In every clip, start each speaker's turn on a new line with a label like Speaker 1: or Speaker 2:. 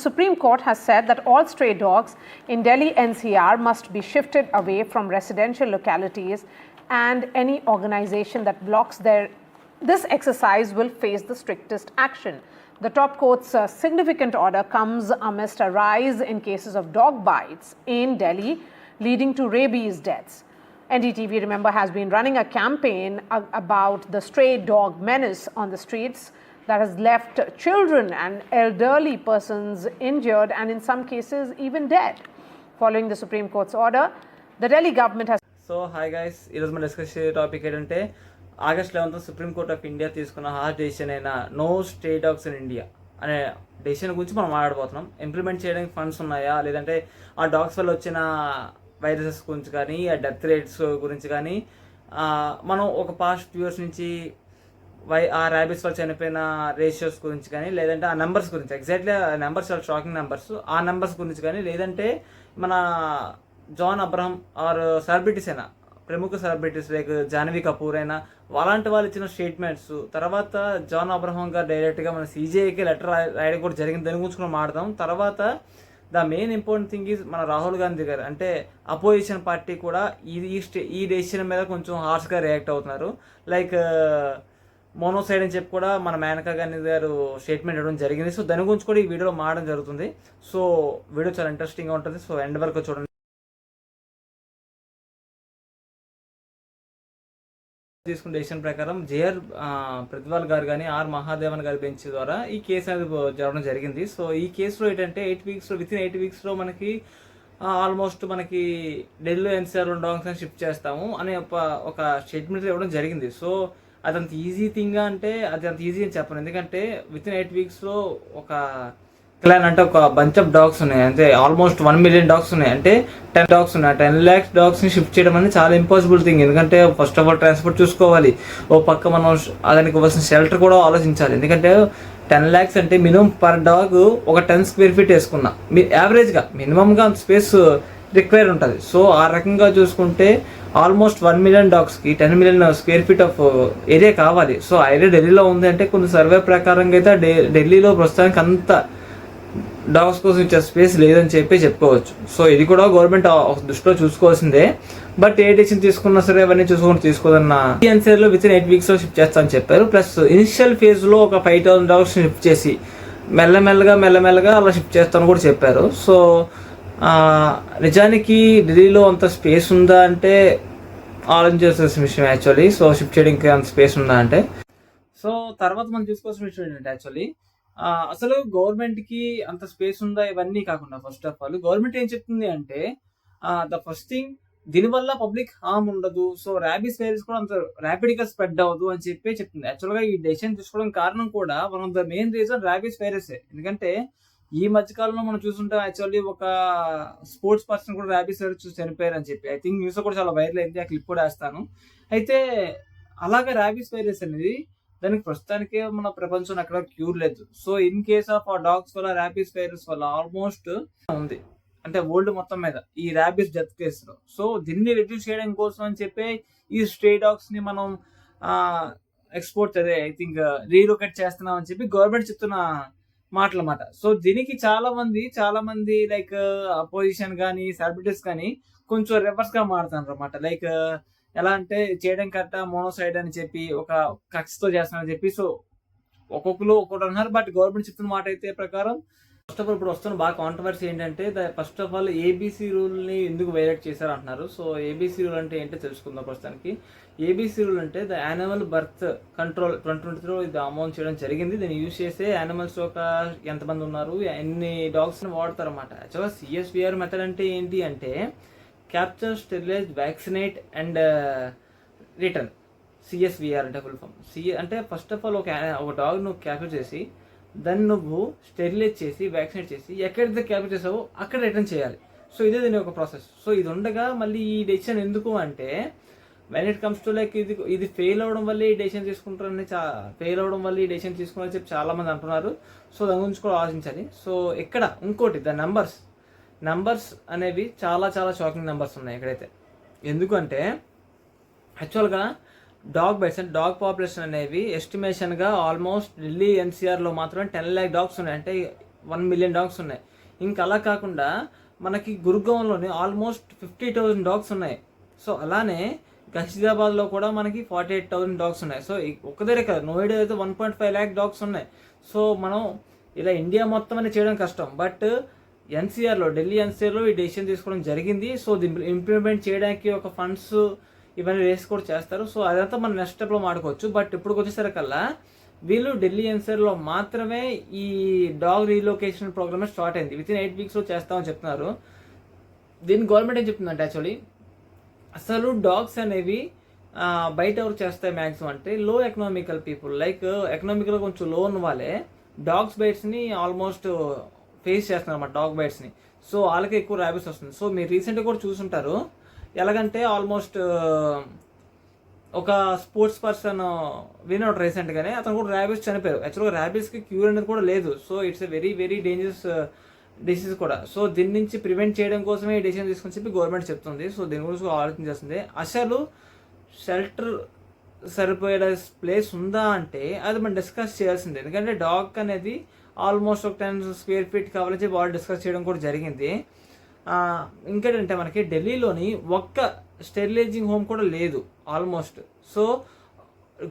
Speaker 1: Supreme Court has said that all stray dogs in Delhi NCR must be shifted away from residential localities and any organization that blocks their this exercise will face the strictest action. The top court's uh, significant order comes amidst a rise in cases of dog bites in Delhi, leading to rabies deaths. NDTV, remember, has been running a campaign about the stray dog menace on the streets that has left children and elderly persons injured and, in some cases, even dead. Following the Supreme Court's order, the Delhi government has
Speaker 2: so hi guys ఈరోజు మనం discuss చేసే topic ఏంటంటే August eleventh Supreme Court of India తీసుకున్న hard decision అయిన no stray dogs in India అనే decision గురించి మనం మాట్లాడబోతున్నాం. ఇంప్లిమెంట్ చేయడానికి ఫండ్స్ ఉన్నాయా? లేదంటే ఆ డాగ్స్ వల్ల వచ్చిన వైరసెస్ గురించి కానీ ఆ డెత్ రేట్స్ గురించి కానీ ఆ, మనం ఒక పాస్ట్ ఫ్యూ ఇయర్స్ నుంచి వై ఆ ర్యాబిట్స్ వల్ల చనిపోయిన రేషియోస్ గురించి కానీ లేదంటే ఆ నెంబర్స్ గురించి ఎగ్జాక్ట్లీ ఆ నెంబర్స్ చాలా షాకింగ్ నెంబర్స్ ఆ నెంబర్స్ గురించి కానీ లేదంటే మన జాన్ అబ్రహం ఆర్ సెలబ్రిటీస్ అయినా ప్రముఖ సెలబ్రిటీస్ లైక్ జాన్వీ కపూర్ అయినా అలాంటి వాళ్ళు ఇచ్చిన స్టేట్మెంట్స్ తర్వాత జాన్ అబ్రహం గారు డైరెక్ట్గా మన సీజేఐకి లెటర్ రాయడం కూడా జరిగింది దాని గురించి కూడా మాడదాం తర్వాత the main important thing is మన రాహుల్ గాంధీ గారు అంటే అపోజిషన్ పార్టీ కూడా ఇది ఈ స్టే ఈ డెసిషన్ మీద కొంచెం హార్ష్గా రియాక్ట్ అవుతున్నారు. లైక్ మోనోసైడ్ అని చెప్పి కూడా మన మేనకా గాంధీ గారు స్టేట్మెంట్ ఇవ్వడం జరిగింది. సో దాని గురించి కూడా ఈ వీడియోలో మాడడం జరుగుతుంది. సో వీడియో చాలా ఇంట్రెస్టింగ్గా ఉంటుంది. సో ఎండ్ వరకు చూడండి. తీసుకున్న డెసిషన్ ప్రకారం జేఆర్ ప్రతిపాల్ గారు కానీ ఆర్ మహాదేవన్ గారి బెంచ్ ద్వారా ఈ కేసు అనేది జరగడం జరిగింది. సో ఈ కేసులో ఏంటంటే ఎయిట్ వీక్స్లో విత్ ఇన్ ఎయిట్ వీక్స్లో మనకి ఆల్మోస్ట్ మనకి ఢిల్లీ ఎన్సీఆర్ డాగ్స్ అని షిఫ్ట్ చేస్తాము అనే ఒక ఒక స్టేట్మెంట్ ఇవ్వడం జరిగింది. సో అది అంత ఈజీ థింగ్ అంటే అది అంత ఈజీ అని చెప్పను. ఎందుకంటే విత్ ఇన్ ఎయిట్ వీక్స్లో ఒక క్లాన్ అంటే ఒక బంచ్ ఆఫ్ డాగ్స్ ఉన్నాయి. అంటే ఆల్మోస్ట్ వన్ మిలియన్ డాగ్స్ ఉన్నాయి. అంటే టెన్ డాగ్స్ ఉన్నాయి. టెన్ ల్యాక్స్ డాగ్స్ని షిఫ్ట్ చేయడం అనేది చాలా ఇంపాసిబుల్ థింగ్ ఎందుకంటే ఫస్ట్ ఆఫ్ ఆల్ ట్రాన్స్పోర్ట్ చూసుకోవాలి. ఓ పక్క మనం దానికి ఇవ్వాల్సిన షెల్టర్ కూడా ఆలోచించాలి. ఎందుకంటే టెన్ ల్యాక్స్ అంటే మినిమం పర్ డాగ్ ఒక టెన్ స్క్వేర్ ఫీట్ వేసుకున్నా. మీ యావరేజ్గా మినిమంగా అంత స్పేస్ రిక్వైర్ ఉంటుంది. సో ఆ రకంగా చూసుకుంటే almost one million డాగ్స్కి ten million square feet of area కావాలి. సో ఆ ఏరియా ఢిల్లీలో ఉంది అంటే కొన్ని సర్వే ప్రకారంగా అయితే ఢి- ఢిల్లీలో ప్రస్తుతానికి అంత డాగ్స్ కోసం ఇచ్చే స్పేస్ లేదని చెప్పి చెప్పుకోవచ్చు. సో ఇది కూడా గవర్నమెంట్ దృష్టిలో చూసుకోవాల్సిందే. బట్ ఏ డెసిషన్ తీసుకున్నా సరే అవన్నీ చూసుకొని తీసుకోదన్న లో విత్ ఇన్ ఎయిట్ వీక్స్లో షిఫ్ట్ చేస్తా అని చెప్పారు. ప్లస్ ఇనిషియల్ ఫేజ్లో ఒక ఫైవ్ థౌసండ్ డాగ్స్ షిఫ్ట్ చేసి మెల్లమెల్లగా మెల్లమెల్లగా అలా షిఫ్ట్ చేస్తాను కూడా చెప్పారు. సో నిజానికి ఢిల్లీలో అంత స్పేస్ ఉందా అంటే ఆలోచించాల్సిన విషయం యాక్చువల్లీ. సో షిఫ్ట్ చేయడానికి అంత స్పేస్ ఉందా అంటే. సో తర్వాత మనం చూసుకోవాల్సిన విషయం ఏంటంటే యాక్చువల్లీ అసలు గవర్నమెంట్కి అంత స్పేస్ ఉందా ఇవన్నీ కాకుండా ఫస్ట్ ఆఫ్ ఆల్ గవర్నమెంట్ ఏం చెప్తుంది అంటే ద ఫస్ట్ థింగ్ దీనివల్ల పబ్లిక్ హామ్ ఉండదు. సో ర్యాబీస్ వైరస్ కూడా అంత ర్యాపిడ్గా స్ప్రెడ్ అవ్వదు అని చెప్పి చెప్తుంది. యాక్చువల్గా ఈ డెసిషన్ తీసుకోవడం కారణం కూడా one of the main reason rabies virus ఎందుకంటే ఈ మధ్యకాలంలో మనం చూసుంటాం యాక్చువల్లీ ఒక స్పోర్ట్స్ పర్సన్ కూడా ర్యాబీస్ వైరస్ చూసి చనిపోయారు అని చెప్పి ఐ థింక్ న్యూస్ కూడా చాలా వైరల్ అయింది ఆ క్లిప్ కూడా వేస్తాను. అయితే అలాగే ర్యాబీస్ వైరస్ అనేది దానికి ప్రస్తుతానికే మన ప్రపంచంలో అక్కడ క్యూర్ లేదు. సో ఇన్ కేస్ ఆఫ్ ఆ డాగ్స్ వల్ల ర్యాబీస్ వైరస్ వల్ల ఆల్మోస్ట్ ఉంది. అంటే వరల్డ్ మొత్తం మీద ఈ ర్యాబీస్ డెత్ కేసులో సో దీన్ని రిడ్యూస్ చేయడం కోసం అని చెప్పి ఈ స్ట్రే డాగ్స్ని మనం ఎక్స్పోర్ట్ అదే ఐ థింక్ రీలొకేట్ చేస్తున్నాం అని చెప్పి గవర్నమెంట్ చెప్తున్న మాటలమాట. సో దీనికి చాలా మంది చాలా మంది లైక్ అపోజిషన్ కానీ సెలబ్రిటీస్ కానీ కొంచెం రివర్స్గా మారుతున్నారు అనమాట లైక్ ఎలా అంటే చేయడం కరెక్ట్ మోనోసైడ్ అని చెప్పి ఒక కక్షతో చేస్తున్నారని చెప్పి. సో ఒక్కొక్కరు ఒక్కొక్కటి అన్నారు బట్ గవర్నమెంట్ చెప్తున్న మాట అయితే ప్రకారం ఫస్ట్ ఆఫ్ ఆల్ ఇప్పుడు వస్తున్న బాగా కాంట్రవర్సీ ఏంటంటే ఫస్ట్ ఆఫ్ ఆల్ ఏబీసీ రూల్ని ఎందుకు వైలేట్ చేశారు అంటున్నారు. సో ఏబీసీ రూల్ అంటే ఏంటో తెలుసుకుందాం ప్రస్తుతానికి. ఏబీసీ రూల్ అంటే the animal birth control twenty twenty ఇది అమౌంట్ చేయడం జరిగింది. దీన్ని యూజ్ చేసే యానిమల్స్ ఒక ఎంతమంది ఉన్నారు? ఎన్ని డాగ్స్ని వాడతారు అనమాట యాక్చువల్గా సిఎస్విఆర్ మెథడ్ అంటే ఏంటి అంటే capture sterilise vaccinate and return CSVR అంటే ఫుల్ ఫామ్ సిఎ అంటే ఫస్ట్ ఆఫ్ ఆల్ ఒక ఒక డాగ్ నువ్వు క్యాప్చర్ చేసి దాన్ని నువ్వు స్టెరిలైజ్ చేసి వ్యాక్సినేట్ చేసి ఎక్కడైతే క్యాప్చర్ చేసావో అక్కడ రిటర్న్ చేయాలి. సో ఇదే దీని ఒక ప్రాసెస్. సో ఇది ఉండగా మళ్ళీ ఈ డెసిషన్ ఎందుకు అంటే when it comes to like ఇది ఇది ఫెయిల్ అవడం వల్ల ఈ డెసిషన్ తీసుకుంటారని చా ఫెయిల్ అవడం వల్ల ఈ డెసిషన్ తీసుకున్నారని చెప్పి చాలామంది అంటున్నారు. సో దాని గురించి కూడా ఆలోచించాలి. సో ఇక్కడ ఇంకోటి ద నంబర్స్ నంబర్స్ అనేవి చాలా చాలా షాకింగ్ నెంబర్స్ ఉన్నాయి ఇక్కడైతే ఎందుకంటే యాక్చువల్గా డాగ్ బైట్స్ అంటే డాగ్ పాపులేషన్ అనేవి ఎస్టిమేషన్గా ఆల్మోస్ట్ ఢిల్లీ ఎన్సీఆర్లో మాత్రం టెన్ ల్యాక్ డాగ్స్ ఉన్నాయి. అంటే వన్ మిలియన్ డాగ్స్ ఉన్నాయి. ఇంకా అలా కాకుండా మనకి గురుగాంలోని ఆల్మోస్ట్ ఫిఫ్టీ థౌజండ్ డాగ్స్ ఉన్నాయి. సో అలానే గజిదాబాద్లో కూడా మనకి ఫార్టీ ఎయిట్ థౌసండ్ డాగ్స్ ఉన్నాయి. సో ఒక్క దగ్గర కాదు నోయిడా అయితే one point five lakh dogs ఉన్నాయి. సో మనం ఇలా ఇండియా మొత్తం అనేది చేయడం కష్టం. బట్ ఎన్సీఆర్లో ఢిల్లీ ఎన్సీఆర్లో ఈ డెసిషన్ తీసుకోవడం జరిగింది. సో దీన్ని ఇంప్లిమెంట్ చేయడానికి ఒక ఫండ్స్ ఇవన్నీ రేస్ కూడా చేస్తారు. సో అదంతా మనం నెక్స్ట్ స్టెప్లో మాడుకోవచ్చు. బట్ ఇప్పుడు వచ్చేసరికల్లా వీళ్ళు ఢిల్లీ ఎన్సీఆర్లో మాత్రమే ఈ డాగ్ రీలొకేషన్ ప్రోగ్రామ్ స్టార్ట్ అయింది. విత్ ఇన్ ఎయిట్ వీక్స్లో చేస్తామని చెప్తున్నారు. దీని గవర్నమెంట్ ఏం చెప్తుందంటే యాక్చువల్లీ అసలు డాగ్స్ అనేవి బయట ఎవరు చేస్తాయి మ్యాక్సిమం అంటే లో ఎకనామికల్ పీపుల్ లైక్ ఎకనామికల్ కొంచెం లో ఉన్న వాళ్ళే డాగ్స్ బైట్స్ని ఆల్మోస్ట్ ఫేస్ చేస్తున్నారు అన్నమాట డాగ్ బైట్స్ని సో వాళ్ళకి ఎక్కువ ర్యాబిస్ వస్తుంది. సో మీరు రీసెంట్గా కూడా చూసుంటారు. ఎలాగంటే ఆల్మోస్ట్ ఒక స్పోర్ట్స్ పర్సన్ వినోడ్ రీసెంట్గానే అతను కూడా ర్యాబీస్ చనిపోయారు. యాక్చువల్గా ర్యాబీస్కి క్యూర్ అనేది కూడా లేదు. So it's a very very dangerous disease కూడా. సో దీని నుంచి ప్రివెంట్ చేయడం కోసమే ఈ డెసిషన్ తీసుకొని చెప్పి గవర్నమెంట్ చెప్తుంది. సో దీని గురించి ఆలోచించేస్తుంది అసలు షెల్టర్ సరిపోయే ప్లేస్ ఉందా అంటే అది మనం డిస్కస్ చేయాల్సిందే. ఎందుకంటే డాగ్ అనేది ఆల్మోస్ట్ ఒక టెన్ స్క్వేర్ ఫీట్ కావాలని చెప్పి వాళ్ళు డిస్కస్ చేయడం కూడా జరిగింది. ఇంకేంటంటే మనకి ఢిల్లీలోని ఒక్క స్టెరిలైజింగ్ హోమ్ కూడా లేదు ఆల్మోస్ట్. సో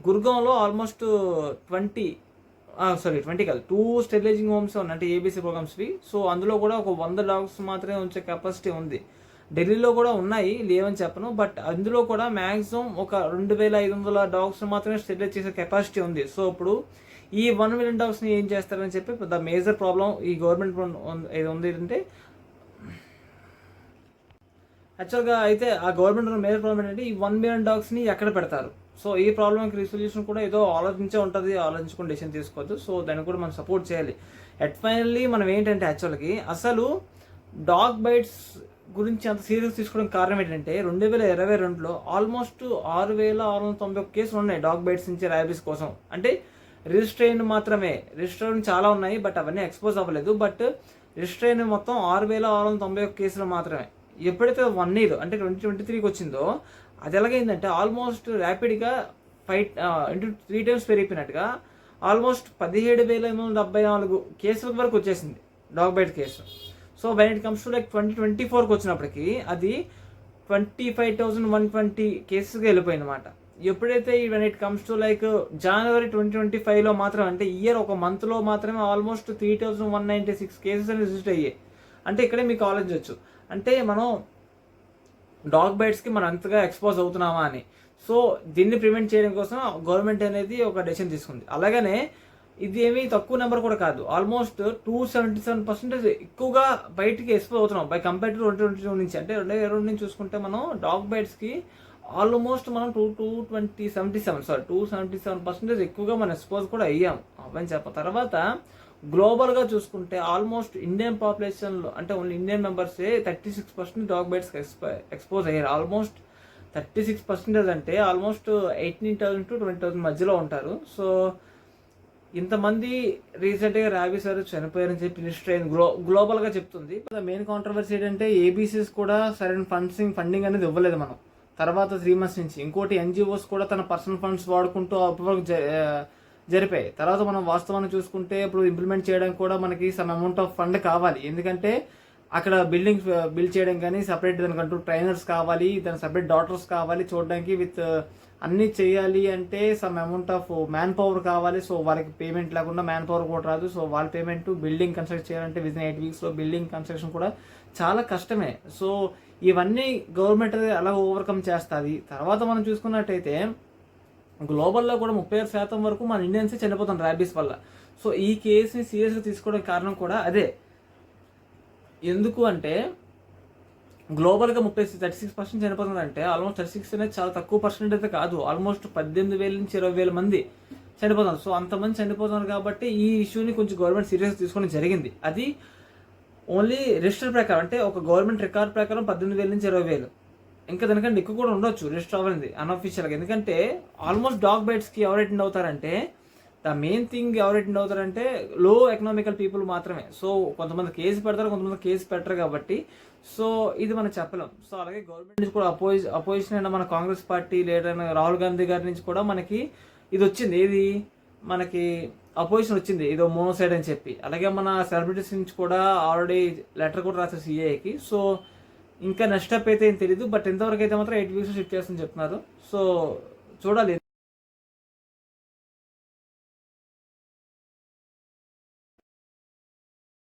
Speaker 2: గుర్గాంలో ఆల్మోస్ట్ ట్వంటీ సారీ ట్వంటీ కాదు టూ స్టెరిలైజింగ్ హోమ్స్ ఉన్నాయి అంటే ఏబీసీ ప్రోగ్రామ్స్వి. సో అందులో కూడా ఒక వంద డాగ్స్ మాత్రమే ఉంచే కెపాసిటీ ఉంది. ఢిల్లీలో కూడా ఉన్నాయి లేవని చెప్పను బట్ అందులో కూడా మ్యాక్సిమం ఒక రెండు వేల ఐదు వందల డాగ్స్ మాత్రమే స్టెరిలైజ్ చేసే కెపాసిటీ ఉంది. సో ఇప్పుడు ఈ వన్ మిలియన్ డాగ్స్ని ఏం చేస్తారని చెప్పి ద మేజర్ ప్రాబ్లం ఈ గవర్నమెంట్ ఏది ఉంది అంటే యాక్చువల్గా అయితే ఆ గవర్నమెంట్ ఉన్న మేజర్ ప్రాబ్లం ఏంటంటే ఈ వన్ మిలియన్ డాగ్స్ని ఎక్కడ పెడతారు? సో ఈ ప్రాబ్లంకి రిసొల్యూషన్ కూడా ఏదో ఆలోచించే ఉంటుంది ఆలోచించుకుని డెసిషన్ తీసుకోవద్దు. సో దాన్ని కూడా మనం సపోర్ట్ చేయాలి. ఎట్ ఫైనల్లీ మనం ఏంటంటే యాక్చువల్కి అసలు డాగ్ బైట్స్ గురించి అంత సీరియస్ తీసుకోవడం కారణం ఏంటంటే రెండు వేల ఇరవై రెండులో ఆల్మోస్ట్ ఆరు వేల ఆరు వందల తొంభై ఒక్క కేసులు ఉన్నాయి డాగ్ బైట్స్ నుంచి ర్యాబీస్ కోసం. అంటే రిజిస్టర్ అయిన మాత్రమే. రిజిస్టర్ అయిన చాలా ఉన్నాయి బట్ అవన్నీ ఎక్స్పోజ్ అవ్వలేదు. బట్ రిజిస్టర్ అయిన మొత్తం ఆరు వేల ఆరు వందల తొంభై ఒక్క కేసులు మాత్రమే. ఎప్పుడైతే వన్ ఇయర్ అంటే ట్వంటీ ట్వంటీ త్రీకి వచ్చిందో అది ఎలాగైందంటే ఆల్మోస్ట్ ర్యాపిడ్గా ఫైవ్ ఇంటూ త్రీ టైమ్స్ పెరిగిపోయినట్టుగా ఆల్మోస్ట్ పదిహేడు వేల ఎనిమిది వందల డెబ్బై నాలుగు కేసుల వరకు వచ్చేసింది dog bite case. So when it comes to like twenty twenty ఫోర్కి వచ్చినప్పటికి అది twenty five thousand one twenty కేసెస్గా వెళ్ళిపోయింది అనమాట ఎప్పుడైతే when it comes to like January twenty twenty ఫైవ్లో మాత్రం అంటే ఇయర్ ఒక మంత్లో మాత్రమే almost three thousand one ninety six cases అని రిజిస్టర్ అయ్యాయి. అంటే ఇక్కడే మీకు వచ్చు. అంటే మనం డాగ్ బైట్స్కి మనం అంతగా ఎక్స్పోజ్ అవుతున్నామా అని. సో దీన్ని ప్రివెంట్ చేయడం కోసం గవర్నమెంట్ అనేది ఒక డెసిషన్ తీసుకుంది. అలాగనే ఇది ఏమీ తక్కువ నెంబర్ కూడా కాదు. Almost two seventy seven percentage ఎక్కువగా బయటికి ఎక్స్పోజ్ అవుతున్నాం. By compare to twenty twenty two నుంచి. అంటే రెండు వేల ఇరవై నుంచి చూసుకుంటే మనం డాగ్ బైట్స్కి ఆల్మోస్ట్ మనం two two twenty seventy seven sorry two seventy seven percentage ఎక్కువగా మనం ఎక్స్పోజ్ కూడా అయ్యాం. అవని చెప్ప తర్వాత గ్లోబల్గా చూసుకుంటే ఆల్మోస్ట్ ఇండియన్ పాపులేషన్లో అంటే ఓన్లీ ఇండియన్ మెంబర్సే థర్టీ సిక్స్ పర్సెంట్ డాగ్ బైట్స్కి ఎక్స్పోజ్ అయ్యారు. ఆల్మోస్ట్ థర్టీ సిక్స్ పర్సెంటేజ్ అంటే almost eighteen thousand to twenty thousand మధ్యలో ఉంటారు. సో ఇంతమంది రీసెంట్గా ర్యాబీస్ వారు చనిపోయారని చెప్పి నిస్ట్రైన్ గ్లో గ్లోబల్గా చెప్తుంది. మెయిన్ కాంట్రవర్సీ ఏంటంటే ఏబీసీస్ కూడా సరైన ఫండ్సింగ్ ఫండింగ్ అనేది ఇవ్వలేదు మనం. తర్వాత త్రీ మంత్స్ నుంచి. ఇంకోటి ఎన్జిఓస్ కూడా తన పర్సనల్ ఫండ్స్ వాడుకుంటూ అప్పటివరకు జరిపాయి. తర్వాత మనం వాస్తవాన్ని చూసుకుంటే ఇప్పుడు ఇంప్లిమెంట్ చేయడానికి కూడా మనకి సమ్ అమౌంట్ ఆఫ్ ఫండ్ కావాలి. ఎందుకంటే అక్కడ బిల్డింగ్ బిల్డ్ uh, చేయడం కానీ సపరేట్ దానికంటూ ట్రైనర్స్ కావాలి దాని సపరేట్ డాక్టర్స్ కావాలి చూడడానికి విత్ uh, అన్ని చేయాలి అంటే some amount of man power కావాలి. సో వాళ్ళకి పేమెంట్ లేకుండా మ్యాన్ పవర్ కూడా రాదు. సో వాళ్ళ పేమెంట్ బిల్డింగ్ కన్స్ట్రక్ట్ చేయాలంటే విత్ ఇన్ ఎయిట్ వీక్స్లో బిల్డింగ్ కన్స్ట్రక్షన్ కూడా చాలా కష్టమే. సో ఇవన్నీ గవర్నమెంట్ అలా ఓవర్కమ్ చేస్తుంది. తర్వాత మనం చూసుకున్నట్టయితే గ్లోబల్లో కూడా ముప్పై ఆరు శాతం వరకు మన ఇండియన్సే చనిపోతాం ర్యాబీస్ వల్ల. సో ఈ కేసుని సీరియస్గా తీసుకోవడానికి కారణం కూడా అదే. ఎందుకు అంటే గ్లోబల్గా ముప్పై థర్టీ సిక్స్ పర్సెంట్ చనిపోతుందంటే ఆల్మోస్ట్ థర్టీ సిక్స్ అనేది చాలా తక్కువ పర్సెంట్ అయితే కాదు. ఆల్మోస్ట్ పద్దెనిమిది వేల నుంచి ఇరవై వేల మంది చనిపోతున్నారు. సో అంతమంది చనిపోతున్నారు కాబట్టి ఈ ఇష్యూని కొంచెం గవర్నమెంట్ సీరియస్ తీసుకోవడం జరిగింది. అది ఓన్లీ రిజిస్టర్ ప్రకారం అంటే ఒక గవర్నమెంట్ రికార్డ్ ప్రకారం పద్దెనిమిది వేల నుంచి ఇరవై వేలు. ఇంకా దానికంటే ఎక్కువ కూడా ఉండొచ్చు రిజిస్టర్ అవ్వలేదు అన్అఫీషియల్గా ఎందుకంటే ఆల్మోస్ట్ డాగ్ బైట్స్కి ఎవరు అటెండ్ అవుతారంటే ద మెయిన్ థింగ్ ఎవరు అటెండ్ అవుతారంటే లో ఎకనామికల్ పీపుల్ మాత్రమే. సో కొంతమంది కేసు పెడతారు కొంతమంది కేసు పెట్టరు కాబట్టి. సో ఇది మనం చెప్పలేం. సో అలాగే గవర్నమెంట్ నుంచి కూడా అపోజి అపోజిషన్ అయిన మన కాంగ్రెస్ పార్టీ లీడర్ రాహుల్ గాంధీ గారి నుంచి కూడా మనకి ఇది వచ్చింది. ఏది? మనకి అపోజిషన్ వచ్చింది. ఇదో మోనోసైడ్ అని చెప్పి. అలాగే మన సెలబ్రిటీస్ నుంచి కూడా ఆల్రెడీ లెటర్ కూడా రాశారు సిఏకి సో ఇంకా నెక్స్ట్ స్టెప్ అయితే ఏం తెలియదు బట్ ఎంతవరకు అయితే మాత్రం ఎయిట్ వీక్స్ షిఫ్ట్ చేస్తుందని చెప్తున్నారు. సో చూడాలి